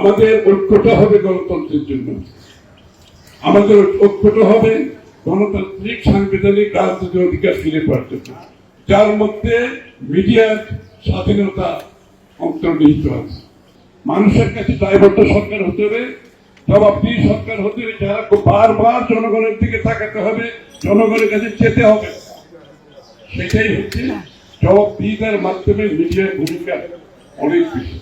আমাদের ঐক্যটা হবে গণতন্ত্রের জন্য। আমাদের ঐক্যটা হবে গণতান্ত্রিক, সাংবিধানিক, রাজনৈতিক অধিকার ফিরে পাওয়ার জন্য। যার মধ্যে মিডিয়ার স্বাধীনতা অন্তর্নিহিত আছে। মানুষের কাছে দায়বদ্ধ সরকার হতে হবে, জবাবদিহি সরকার হতে হবে, যারা বারবার জনগণের দিকে তাকাতে হবে, জনগণের কাছে যেতে হবে। সেটাই হচ্ছে জবাবদিহিতার মাধ্যমে মিডিয়ার ভূমিকা অনেক বেশি।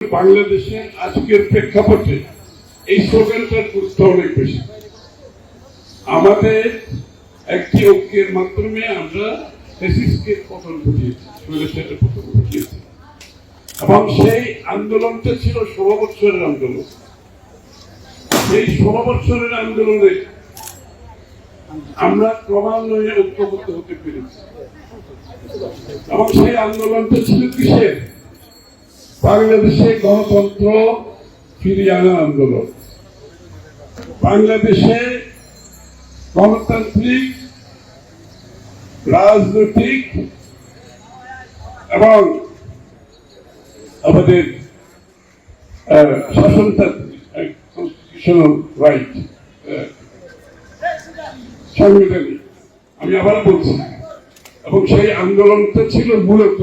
বাংলাদেশের আজকের প্রেক্ষাপটে এই স্লোগানটার গুরুত্ব অনেক বেশি। আমাদের একটি ঐক্যের মাধ্যমে আমরা এবং সেই আন্দোলনটা ছিল ষোলো বছরের আন্দোলন। সেই ষোলো বছরের আন্দোলনে আমরা ক্রমান্বয়ে ঐক্যবদ্ধ হতে পেরেছি। এবং সেই আন্দোলনটা ছিল কিসের? বাংলাদেশে গণতন্ত্র ফিরিয়ে আনার আন্দোলন। বাংলাদেশে গণতান্ত্রিক, রাজনৈতিক এবং আমাদের শাসনতান্ত্রিক রাইট সাংবিধানিক। আমি আবার বলছি, এবং সেই আন্দোলনটা ছিল মূলত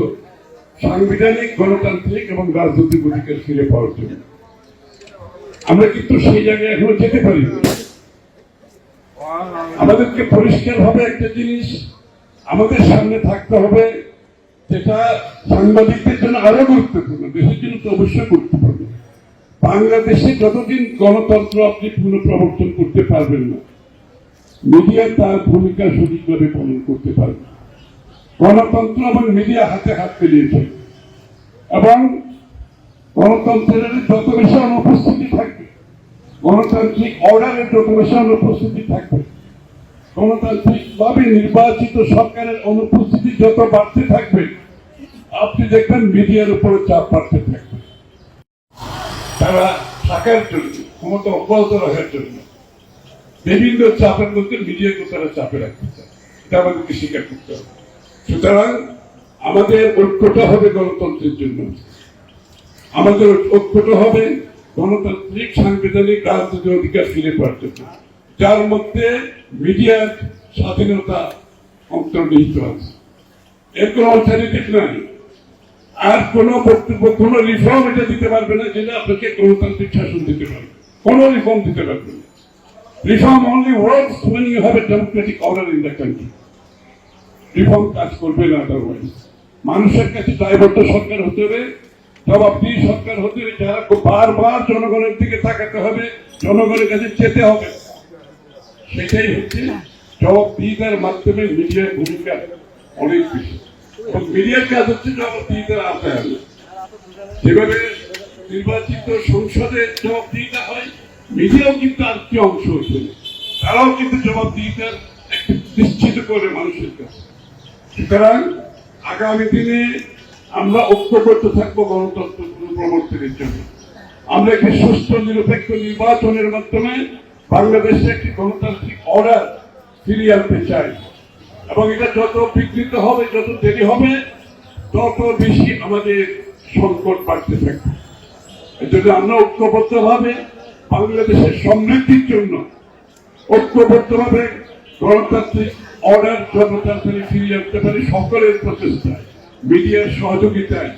সাংবিধানিক, গণতান্ত্রিক এবং রাজনৈতিক অধিকার ফিরে পাওয়ার জন্য। আমরা কিন্তু সেই জায়গায় এখনও যেতে পারি আমাদেরকে পরিষ্কার ভাবে একটা জিনিস আমাদের সামনে থাকতে হবে, যেটা সাংবাদিকদের জন্য আরও গুরুত্বপূর্ণ, দেশের জন্য তো অবশ্যই গুরুত্বপূর্ণ। বাংলাদেশে যতদিন গণতন্ত্র আপনি পুনঃপ্রবর্তন করতে পারবেন না, মিডিয়া তার ভূমিকা সঠিকভাবে পালন করতে পারবে না। গণতন্ত্র এবং মিডিয়া হাতে হাত মিলিয়েছে। এবং গণতন্ত্রের যত বেশি অনুপস্থিতি থাকবে, গণতান্ত্রিক অর্ডারের যত বেশি অনুপস্থিতি থাকবে, গণতান্ত্রিক ভাবে নির্বাচিত সরকারের অনুপস্থিতি যত বাড়তে থাকবে, আপনি দেখবেন মিডিয়ার উপরে চাপ বাড়তে থাকবে। তারা থাকার জন্য, ক্ষমতা অব্যাহত রাখার জন্য বিভিন্ন চাপের মধ্যে মিডিয়াকে তারা চাপে রাখতে চায়। এটা আমাদেরকে স্বীকার করতে হবে। সুতরাং আমাদের ঐক্যটা হবে গণতন্ত্রের জন্য। আমাদের ঐক্যটা হবে গণতান্ত্রিক, সাংবিধানিক, রাজনৈতিক অধিকার ফিরে পাওয়ার জন্য। যার মধ্যে মিডিয়ার স্বাধীনতা অন্তর্নিহিত আছে। এর কোনো অল্টারনেটিভ নাই। আর কোন বক্তব্য, কোন রিফর্ম এটা দিতে পারবে না যেটা আপনাকে গণতান্ত্রিক শাসন দিতে পারবে। কোন রিফর্ম দিতে পারবে না। Reform only works when you have a democratic order in the country reform কাজ করবে না আদারওয়াইজ মানুষের কাছে দায়বদ্ধ সরকার হতে হবে, জবাবদিহি সরকার হতে হবে, যারা বারবার জনগণের দিকে তাকাতে হবে, জনগণের কাছে যেতে হবে। সেটাই হচ্ছে জবাবদিহিতার মাধ্যমে মিডিয়ার ভূমিকা অনেক বেশি। মিডিয়ার কাজ হচ্ছে জবাবদিহিতার আওতায় আনা যেভাবে নির্বাচিত সংসদে জবাবদিহিতা হয়, মিডিয়াও কিন্তু আর কি অংশ হচ্ছে তারাও কিন্তু জবাবদিহিতার নিশ্চিত করে মানুষের কাছে। সুতরাং আগামী দিনে আমরা ঐক্যবদ্ধ থাকব গণতন্ত্র প্রবর্তনের জন্য। আমরা একটি সুস্থ, নিরপেক্ষ নির্বাচনের মাধ্যমে বাংলাদেশে একটি গণতান্ত্রিক অর্ডার ফিরিয়ে আনতে চাই। এবং এটা যত বিকৃত হবে, যত দেরি হবে, তত বেশি আমাদের সংকট বাড়তে থাকবে। এজন্য আমরা ঐক্যবদ্ধভাবে বাংলাদেশের সমৃদ্ধির জন্য ঐক্যবদ্ধভাবে গণতান্ত্রিক অর্ডার জনতান্ত্রিক ফিরিয়ে আনতে পারি সকলের প্রচেষ্টায়। মিডিয়ার সহযোগিতায়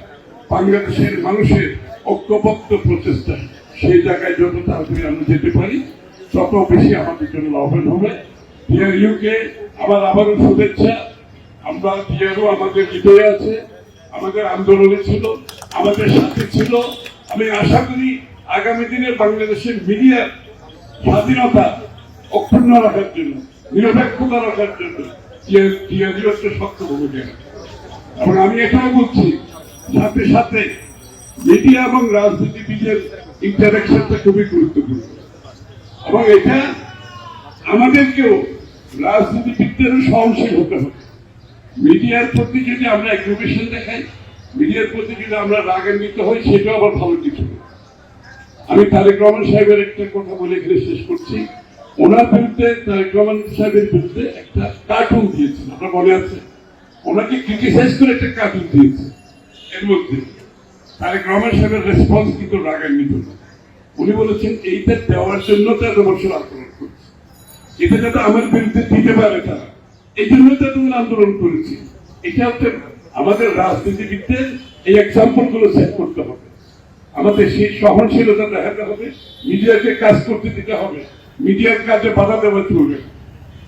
বাংলাদেশের মানুষের ঐক্যবদ্ধ প্রচেষ্টায় সেই জায়গায় যত তাড়াতাড়ি আমরা যেতে পারি, তত বেশি আমাদের জন্য লাভবান হবে। ডিয়ার ইউকে আবার আবারও শুভেচ্ছা। আমরা ডিয়ারও আমাদের হৃদয়ে আছে, আমাদের আন্দোলনে ছিল, আমাদের সাথে ছিল। আমি আশা করি আগামী দিনে বাংলাদেশের মিডিয়ার স্বাধীনতা অক্ষুণ্ণ রাখার জন্য নিরপেক্ষতা রাখার জন্য টিআরজি হচ্ছে শক্ত ভূমিকা এবং আমি এটাও বলছি, সাথে সাথে মিডিয়া এবং রাজনীতিবিদের ইন্টারাকশনটা খুবই গুরুত্বপূর্ণ। এবং এটা আমাদেরকেও রাজনীতিবিদদেরও সহনশীল হতে হবে। মিডিয়ার প্রতি যদি আমরা এগ্রিভেশন দেখাই মিডিয়ার প্রতি যদি আমরা রাগান্বিত হই, সেটাও আবার ভালো কিছু আমি তারেক রহমান সাহেবের একটা কথা বলে এখানে শেষ করছি। ওনার বিরুদ্ধে তারেক সাহেবের বিরুদ্ধে একটা কার্টুন আপনার মনে আছে? ওনাকে ক্রিটিসাইজ করে একটা কার্টুন দিয়েছে, এর মধ্যে। সাহেবের রেসপন্স কিন্তু রাগান্বিত উনি বলেছেন, এইটা দেওয়ার জন্য তো এত বছর আন্দোলন করছে। এটা যাতে আমার বিরুদ্ধে দিতে পারে তারা এই জন্য তো এতদিন আন্দোলন করেছি। এটা হচ্ছে আমাদের রাজনীতিবিদদের এই এক্সাম্পলগুলো সেট করতে হবে। আমাদের সেই সহনশীলতা দেখাতে হবে, মিডিয়াকে কাজ করতে দিতে হবে। মিডিয়ার কাছে বাধা দেওয়া চলবে।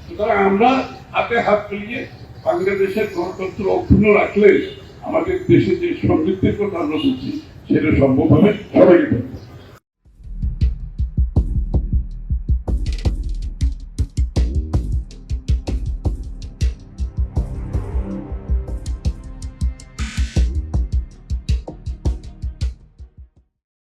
সুতরাং আমরা হাতে হাত মিলিয়ে বাংলাদেশের গণতন্ত্র অক্ষুণ্ণ রাখলে আমাদের দেশে যে সমৃদ্ধির কথা আমরা বলছি, সেটা সম্ভব হবে ধন্যবাদ।